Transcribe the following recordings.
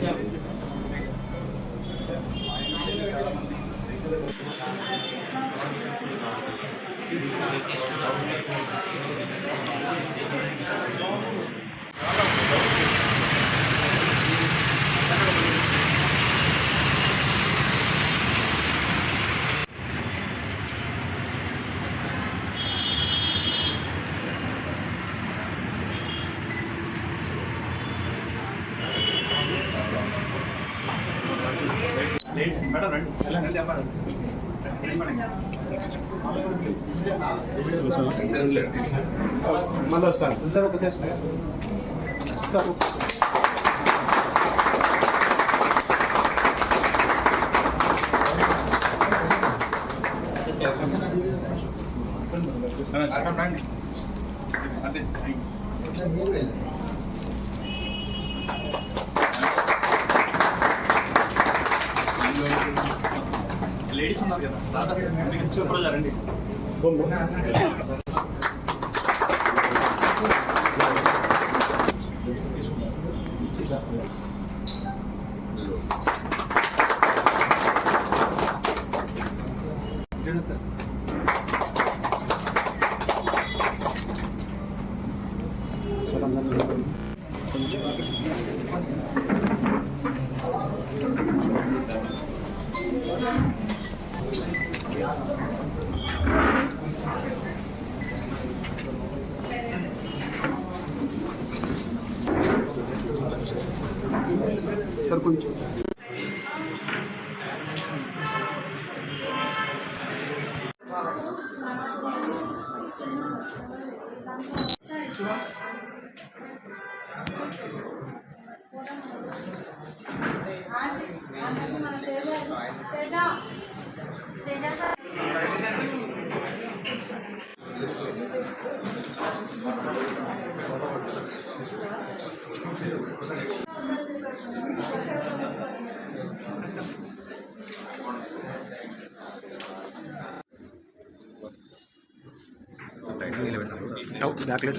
Thank you. మళ్ళీ వస్తాను sir ఒక సార్ లేడీస్ ఉన్నారు కదా. దాదాపు సూపర్ రండి సార్ కొంచెం. బ్యాక్లెట్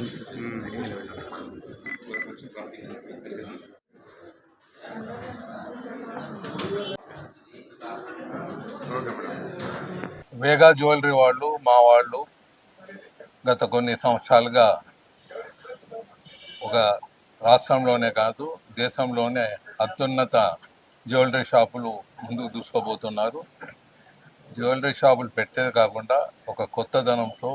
వేగా జ్యువెలరీ వాళ్ళు మా వాళ్ళు గత కొన్ని సంవత్సరాలుగా ఒక రాష్ట్రంలోనే కాదు దేశంలోనే అత్యున్నత జ్యువెలరీ షాపులు ముందుకు దూసుకోబోతున్నారు జ్యువెలరీ షాపులు పెట్టేది కాకుండా ఒక కొత్తదనంతో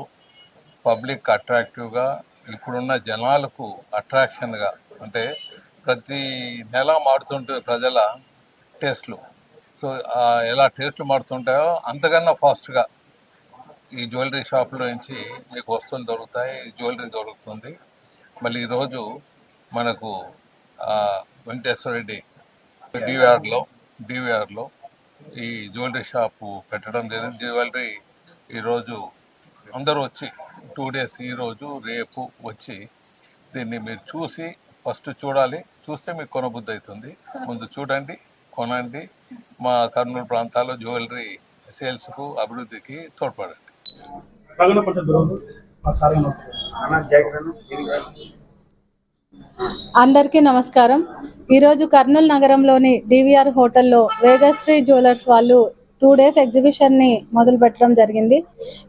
పబ్లిక్ అట్రాక్టివ్గా ఇప్పుడున్న జనాలకు అట్రాక్షన్గా అంటే ప్రతి నెల మారుతుంటే ప్రజల టేస్ట్లు. సో ఎలా టేస్ట్లు మారుతుంటాయో అంతకన్నా ఫాస్ట్గా ఈ జ్యువెలరీ షాప్లో నుంచి మీకు వస్తువులు దొరుకుతాయి జ్యువెలరీ దొరుకుతుంది. మళ్ళీ ఈరోజు మనకు వెంకటేశ్వర రెడ్డి డివిఆర్లో డివిఆర్లో ఈ జ్యువెలరీ షాపు పెట్టడం జరిగింది. జ్యువెలరీ ఈరోజు అందరూ వచ్చి టూ డేస్ ఈరోజు రేపు వచ్చి దీన్ని మీరు చూసి ఫస్ట్ చూడాలి. చూస్తే మీకు కొనబుద్ధి అవుతుంది. ముందు చూడండి కొనండి. మా కర్నూలు ప్రాంతాల్లో జ్యువెలరీ సేల్స్కు అభివృద్ధికి తోడ్పడండి. అందరికీ నమస్కారం. ఈరోజు కర్నూలు నగరంలోని డివిఆర్ హోటల్లో వేగశ్రీ జ్యువెలర్స్ వాళ్ళు టూ డేస్ ఎగ్జిబిషన్ని మొదలు పెట్టడం జరిగింది.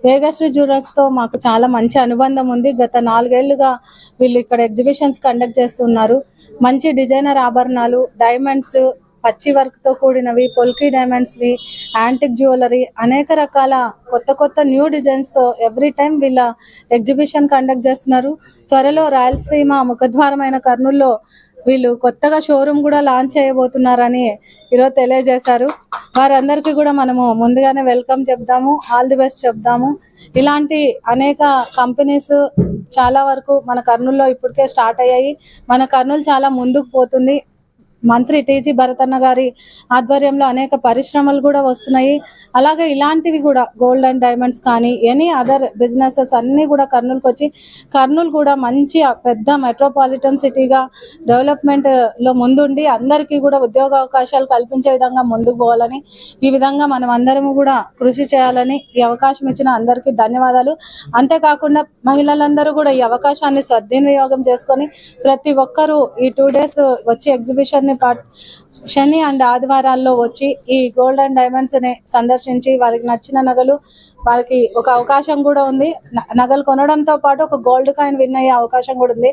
వేగశ్రీ జ్యువెలర్స్తో మాకు చాలా మంచి అనుబంధం ఉంది. గత నాలుగేళ్ళుగా వీళ్ళు ఇక్కడ ఎగ్జిబిషన్స్ కండక్ట్ చేస్తున్నారు. మంచి డిజైనర్ ఆభరణాలు డైమండ్స్ పచ్చి వర్క్తో కూడినవి పొల్కీ డైమండ్స్వి యాంటిక్ జ్యువెలరీ అనేక రకాల కొత్త కొత్త న్యూ డిజైన్స్తో ఎవ్రీ టైం వీళ్ళ ఎగ్జిబిషన్ కండక్ట్ చేస్తున్నారు. త్వరలో రాయలసీమ ముఖద్వారమైన కర్నూల్లో వీళ్ళు కొత్తగా షోరూమ్ కూడా లాంచ్ చేయబోతున్నారని ఈరోజు తెలియజేశారు. వారందరికీ కూడా మనము ముందుగానే వెల్కమ్ చెప్దాము ఆల్ ది బెస్ట్ చెప్దాము. ఇలాంటి అనేక కంపెనీస్ చాలా వరకు మన కర్నూలులో ఇప్పటికే స్టార్ట్ అయ్యాయి. మన కర్నూలు చాలా ముందుకు పోతుంది. మంత్రి టీజీ భరతన్న గారి ఆధ్వర్యంలో అనేక పరిశ్రమలు కూడా వస్తున్నాయి. అలాగే ఇలాంటివి కూడా గోల్డ్ అండ్ డైమండ్స్ కానీ ఎనీ అదర్ బిజినెసెస్ అన్నీ కూడా కర్నూలుకి వచ్చి కర్నూలు కూడా మంచి పెద్ద మెట్రోపాలిటన్ సిటీగా డెవలప్మెంట్లో ముందుండి అందరికీ కూడా ఉద్యోగ అవకాశాలు కల్పించే విధంగా ముందుకు పోవాలని ఈ విధంగా మనం అందరము కూడా కృషి చేయాలని ఈ అవకాశం ఇచ్చిన అందరికీ ధన్యవాదాలు. అంతేకాకుండా మహిళలందరూ కూడా ఈ అవకాశాన్ని సద్వినియోగం చేసుకొని ప్రతి ఒక్కరూ ఈ టూ డేస్ వచ్చి ఎగ్జిబిషన్ని పాటు శని అండ్ ఆదివారాల్లో వచ్చి ఈ గోల్డ్ అండ్ డైమండ్స్ని సందర్శించి వారికి నచ్చిన నగలు వారికి ఒక అవకాశం కూడా ఉంది. నగలు కొనడంతో పాటు ఒక గోల్డ్ కాయిన్ విన్ అయ్యే అవకాశం కూడా ఉంది.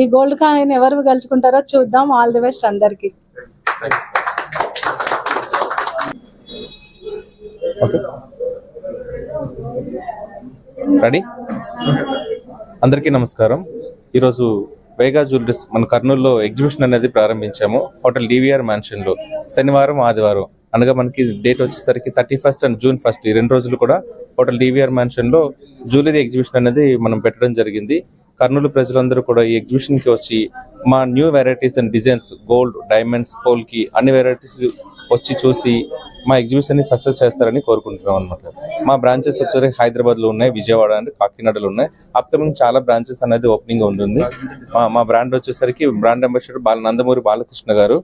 ఈ గోల్డ్ కాయిన్ ఎవరు గెలుచుకుంటారో చూద్దాం. ఆల్ ది బెస్ట్ అందరికీ. రెడీ? అందరికీ నమస్కారం. ఈరోజు వేగా జ్యువెలరీస్ మన కర్నూలులో ఎగ్జిబిషన్ అనేది ప్రారంభించాము. హోటల్ డివిఆర్ మ్యాన్షన్లో శనివారం ఆదివారం. అనగా మనకి డేట్ వచ్చేసరికి thirty first and June first ఈ రెండు రోజులు కూడా హోటల్ డివిఆర్ మ్యాన్షన్లో జ్యువెలరీ ఎగ్జిబిషన్ అనేది మనం పెట్టడం జరిగింది. కర్నూలు ప్రజలందరూ కూడా ఈ ఎగ్జిబిషన్కి వచ్చి మా new varieties and designs gold diamonds polki అన్ని వెరైటీస్ వచ్చి చూసి మా ఎగ్జిబిషన్ని సక్సెస్ చేస్తారని కోరుకుంటున్నాం అనమాట మా బ్రాంచెస్ వచ్చేసరికి హైదరాబాద్లో ఉన్నాయి విజయవాడ అండ్ కాకినాడలో ఉన్నాయి. అప్కమింగ్ చాలా బ్రాంచెస్ అనేది ఓపెనింగ్ ఉంటుంది. మా మా బ్రాండ్ వచ్చేసరికి బ్రాండ్ అంబాసిడర్ బాల నందమూరి బాలకృష్ణ గారు.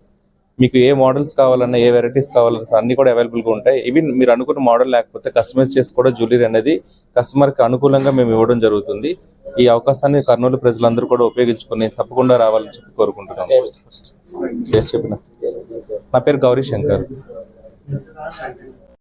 మీకు ఏ మోడల్స్ కావాలన్నా ఏ వెరైటీస్ కావాలన్నా అన్ని కూడా అవైలబుల్గా ఉంటాయి. ఇవి మీరు అనుకున్న మోడల్ లేకపోతే కస్టమైజ్ చేసి కూడా జ్యువెలరీ అనేది కస్టమర్కి అనుకూలంగా మేము ఇవ్వడం జరుగుతుంది. ఈ అవకాశాన్ని కర్నూలు ప్రజలందరూ కూడా ఉపయోగించుకొని తప్పకుండా రావాలని చెప్పి కోరుకుంటున్నాను Yes, చెప్పిన నా పేరు గౌరీ శంకర్ 你是哪里 is.